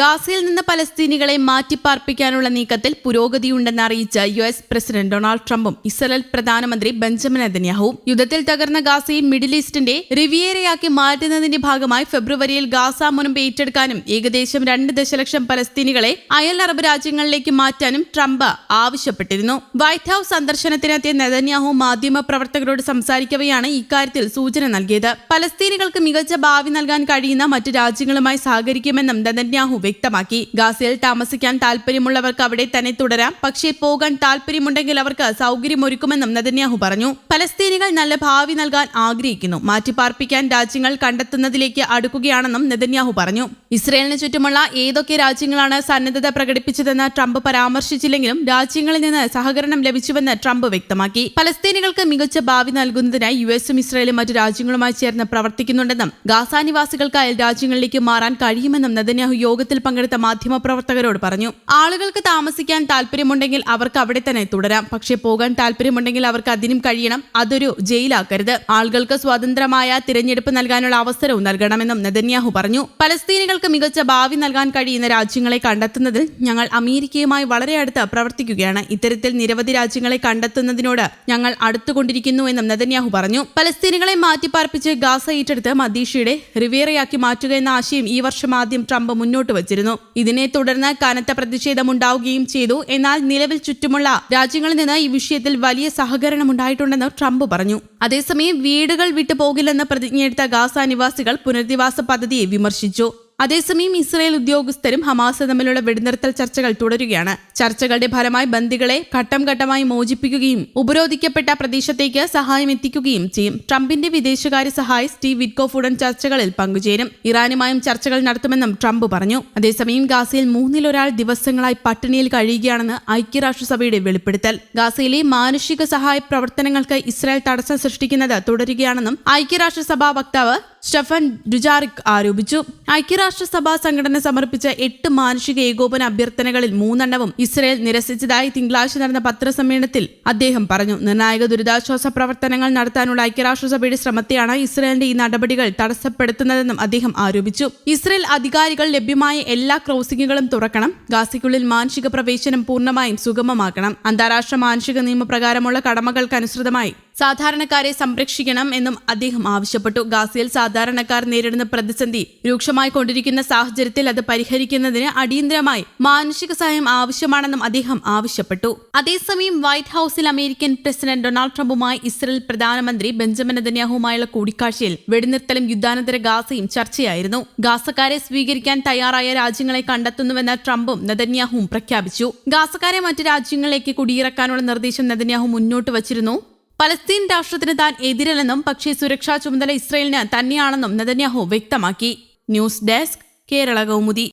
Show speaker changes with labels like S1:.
S1: ഗാസയിൽ നിന്ന് പലസ്തീനികളെ മാറ്റിപ്പാർപ്പിക്കാനുള്ള നീക്കത്തിൽ പുരോഗതിയുണ്ടെന്ന് അറിയിച്ച യു എസ് പ്രസിഡന്റ് ഡൊണാൾഡ് ട്രംപും ഇസ്രയേൽ പ്രധാനമന്ത്രി ബെഞ്ചമിൻ നെതന്യാഹുവും യുദ്ധത്തിൽ തകർന്ന ഗാസയെ മിഡിൽ ഈസ്റ്റിന്റെ റിവിയേരയാക്കി മാറ്റുന്നതിന്റെ ഭാഗമായി ഫെബ്രുവരിയിൽ ഗാസ മുൻപ് ഏറ്റെടുക്കാനും ഏകദേശം രണ്ട് ദശലക്ഷം പലസ്തീനികളെ അയൽ അറബ് രാജ്യങ്ങളിലേക്ക് മാറ്റാനും ട്രംപ് ആവശ്യപ്പെട്ടിരുന്നു. വൈറ്റ് ഹൌസ് സന്ദർശനത്തിനെത്തിയ നെതന്യാഹു മാധ്യമ പ്രവർത്തകരോട് സംസാരിക്കവെയാണ് ഇക്കാര്യത്തിൽ സൂചന നൽകിയത്. പലസ്തീനികൾക്ക് മികച്ച ഭാവി നൽകാൻ കഴിയുന്ന മറ്റ് രാജ്യങ്ങളുമായി സഹകരിക്കുമെന്നും നെതന്യാഹു വ്യക്തമാക്കി. ഗാസയിൽ താമസിക്കാൻ താൽപര്യമുള്ളവർക്ക് അവിടെ തന്നെ തുടരാം. പക്ഷേ പോകാൻ താൽപര്യമുണ്ടെങ്കിൽ അവർക്ക് സൗകര്യമൊരുക്കുമെന്നും നെതന്യാഹു പറഞ്ഞു. പലസ്തീനികൾ നല്ല ഭാവി നൽകാൻ ആഗ്രഹിക്കുന്നു. മാറ്റിപ്പാർപ്പിക്കാൻ രാജ്യങ്ങൾ കണ്ടെത്തുന്നതിലേക്ക് അടുക്കുകയാണെന്നും നെതന്യാഹു പറഞ്ഞു. ഇസ്രയേലിന് ചുറ്റുമുള്ള ഏതൊക്കെ രാജ്യങ്ങളാണ് സന്നദ്ധത പ്രകടിപ്പിച്ചതെന്ന് ട്രംപ് പരാമർശിച്ചില്ലെങ്കിലും രാജ്യങ്ങളിൽ നിന്ന് സഹകരണം ലഭിച്ചുവെന്ന് ട്രംപ് വ്യക്തമാക്കി. പലസ്തീനികൾക്ക് മികച്ച ഭാവി നൽകുന്നതിനായി യു എസും ഇസ്രയേലും മറ്റു രാജ്യങ്ങളുമായി ചേർന്ന് പ്രവർത്തിക്കുന്നുണ്ടെന്നും ഗാസ നിവാസികൾക്ക് അയൽ രാജ്യങ്ങളിലേക്ക് മാറാൻ കഴിയുമെന്നും നെതന്യാഹു യോഗത്തിൽ പങ്കെടുത്ത മാധ്യമപ്രവർത്തകരോട് പറഞ്ഞു ആളുകൾക്ക് താമസിക്കാൻ താല്പര്യമുണ്ടെങ്കിൽ അവർക്ക് അവിടെ തന്നെ തുടരാം. പക്ഷേ പോകാൻ താല്പര്യമുണ്ടെങ്കിൽ അവർക്ക് അതിനും കഴിയണം. അതൊരു ജയിലാക്കരുത്. ആളുകൾക്ക് സ്വതന്ത്രമായ തിരഞ്ഞെടുപ്പ് നൽകാനുള്ള അവസരവും നൽകണമെന്നും നെതന്യാഹു പറഞ്ഞു. പലസ്തീനികൾക്ക് മികച്ച ഭാവി നൽകാൻ കഴിയുന്ന രാജ്യങ്ങളെ കണ്ടെത്തുന്നതിൽ ഞങ്ങൾ അമേരിക്കയുമായി വളരെ അടുത്ത് പ്രവർത്തിക്കുകയാണ്. ഇത്തരത്തിൽ നിരവധി രാജ്യങ്ങളെ കണ്ടെത്തുന്നതിനോട് ഞങ്ങൾ അടുത്തുകൊണ്ടിരിക്കുന്നു എന്നും നെതന്യാഹു പറഞ്ഞു. പലസ്തീനികളെ മാറ്റിപ്പാർപ്പിച്ച് ഗാസ ഏറ്റെടുത്ത് മദീഷയുടെ റിവേറയാക്കി മാറ്റുക എന്ന ആശയം ഈ വർഷം ആദ്യം ട്രംപ് മുന്നോട്ട് വച്ചിരുന്നു ഇതിനെ തുടർന്ന് കനത്ത പ്രതിഷേധമുണ്ടാവുകയും ചെയ്തു. എന്നാൽ നിലവിൽ ചുറ്റുമുള്ള രാജ്യങ്ങളിൽ നിന്ന് ഈ വിഷയത്തിൽ വലിയ സഹകരണം ഉണ്ടായിട്ടുണ്ടെന്ന് ട്രംപ് പറഞ്ഞു. അതേസമയം വീടുകൾ വിട്ടുപോകില്ലെന്ന് പ്രതിജ്ഞയെടുത്ത ഗാസ നിവാസികൾ പുനരധിവാസ പദ്ധതിയെ വിമർശിച്ചു. അതേസമയം ഇസ്രായേൽ ഉദ്യോഗസ്ഥരും ഹമാസ് തമ്മിലുള്ള വെടിനിർത്തൽ ചർച്ചകൾ തുടരുകയാണ്. ചർച്ചകളുടെ ഫലമായി ബന്ദികളെ ഘട്ടം ഘട്ടമായി മോചിപ്പിക്കുകയും ഉപരോധിക്കപ്പെട്ട പ്രദേശത്തേക്ക് സഹായം എത്തിക്കുകയും ചെയ്യും. ട്രംപിന്റെ വിദേശകാര്യ സഹായി സ്റ്റീവ് വിറ്റ്കോഫ് ഉടൻ ചർച്ചകളിൽ പങ്കുചേരും. ഇറാനുമായും ചർച്ചകൾ നടത്തുമെന്നും ട്രംപ് പറഞ്ഞു. അതേസമയം ഗാസയിൽ മൂന്നിലൊരാൾ ദിവസങ്ങളായി പട്ടിണിയിൽ കഴിയുകയാണെന്ന് ഐക്യരാഷ്ട്രസഭയുടെ വെളിപ്പെടുത്തൽ. ഗാസയിലെ മാനുഷിക സഹായ പ്രവർത്തനങ്ങൾക്ക് ഇസ്രായേൽ തടസ്സം സൃഷ്ടിക്കുന്നത് തുടരുകയാണെന്നും ഐക്യരാഷ്ട്രസഭാ വക്താവ് സ്റ്റഫൻ ഡുജാറിക് ആരോപിച്ചു. ഐക്യരാഷ്ട്രസഭാ സംഘടന സമർപ്പിച്ച എട്ട് മാനുഷിക ഏകോപന അഭ്യർത്ഥനകളിൽ മൂന്നെണ്ണവും ഇസ്രയേൽ നിരസിച്ചതായി തിങ്കളാഴ്ച നടന്ന പത്രസമ്മേളനത്തിൽ അദ്ദേഹം പറഞ്ഞു. നിർണായക ദുരിതാശ്വാസ പ്രവർത്തനങ്ങൾ നടത്താനുള്ള ഐക്യരാഷ്ട്രസഭയുടെ ശ്രമത്തെയാണ് ഇസ്രയേലിന്റെ ഈ നടപടികൾ തടസ്സപ്പെടുത്തുന്നതെന്നും അദ്ദേഹം ആരോപിച്ചു. ഇസ്രയേൽ അധികാരികൾ ലഭ്യമായ എല്ലാ ക്രോസിംഗുകളും തുറക്കണം. ഗാസയ്ക്കുള്ളിൽ മാനുഷിക പ്രവേശനം പൂർണമായും സുഗമമാക്കണം. അന്താരാഷ്ട്ര മാനുഷിക നിയമപ്രകാരമുള്ള കടമകൾക്കനുസൃതമായി സാധാരണക്കാരെ സംരക്ഷിക്കണം എന്നും അദ്ദേഹം ആവശ്യപ്പെട്ടു. ഗാസയിൽ സാധാരണക്കാർ നേരിടുന്ന പ്രതിസന്ധി രൂക്ഷമായി കൊണ്ടിരിക്കുന്ന സാഹചര്യത്തിൽ അത് പരിഹരിക്കുന്നതിന് അടിയന്തരമായി മാനുഷിക സഹായം ആവശ്യമാണെന്നും അദ്ദേഹം ആവശ്യപ്പെട്ടു. അതേസമയം വൈറ്റ് ഹൌസിൽ അമേരിക്കൻ പ്രസിഡന്റ് ഡൊണാൾഡ് ട്രംപുമായി ഇസ്രയേൽ പ്രധാനമന്ത്രി ബെഞ്ചമിൻ നെതന്യാഹുമായുള്ള കൂടിക്കാഴ്ചയിൽ വെടിനിർത്തലും യുദ്ധാനന്തര ഗാസയും ചർച്ചയായിരുന്നു. ഗാസക്കാരെ സ്വീകരിക്കാൻ തയ്യാറായ രാജ്യങ്ങളെ കണ്ടെത്തുന്നുവെന്ന് ട്രംപും നെതന്യാഹുവും പ്രഖ്യാപിച്ചു. ഗാസക്കാരെ മറ്റ് രാജ്യങ്ങളിലേക്ക് കുടിയിറക്കാനുള്ള നിർദ്ദേശം നെതന്യാഹു മുന്നോട്ട് വച്ചിരുന്നു. പലസ്തീൻ രാഷ്ട്രത്തിന് താൻ എതിരല്ലെന്നും പക്ഷേ സുരക്ഷാ ചുമതല ഇസ്രയേലിന് തന്നെയാണെന്നും നെതന്യാഹു വ്യക്തമാക്കി. News desk Kerala Kaumudi.